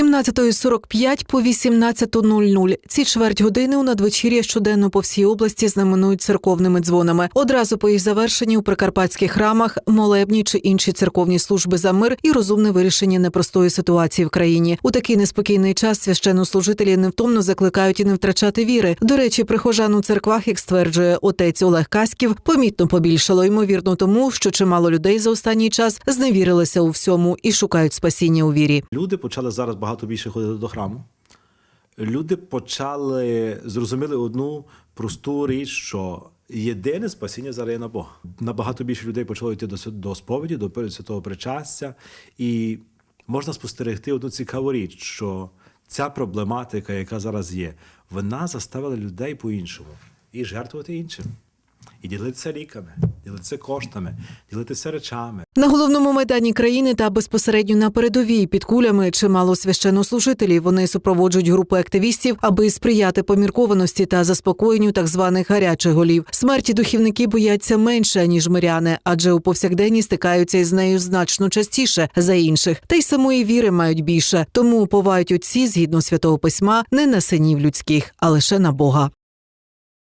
17.45 по 18.00. Ці чверть години у надвечір'я щоденно по всій області знаменують церковними дзвонами. Одразу по їх завершенні у прикарпатських храмах молебні чи інші церковні служби за мир і розумне вирішення непростої ситуації в країні. У такий неспокійний час священнослужителі невтомно закликають і не втрачати віри. До речі, прихожан у церквах, як стверджує отець Олег Каськів, помітно побільшало ймовірно тому, що чимало людей за останній час зневірилися у всьому і шукають спасіння у вірі. Люди почали зараз багато більше ходити до храму. Люди почали зрозуміли одну просту річ, що єдине спасіння зараз є на Бога. Набагато більше людей почало йти до, до сповіді, до святого причастя. І можна спостерегти одну цікаву річ, що ця проблематика, яка зараз є, вона заставила людей по-іншому і жертвувати іншим. І ділитися ліками, ділитися коштами, ділитися речами. На головному майдані країни та безпосередньо на передовій під кулями чимало священнослужителів. Вони супроводжують групи активістів, аби сприяти поміркованості та заспокоєнню так званих гарячих голів. Смерті духівники бояться менше ніж миряни, адже у повсякденні стикаються із нею значно частіше за інших, та й самої віри мають більше. Тому уповають отці згідно святого письма не на синів людських, а лише на Бога.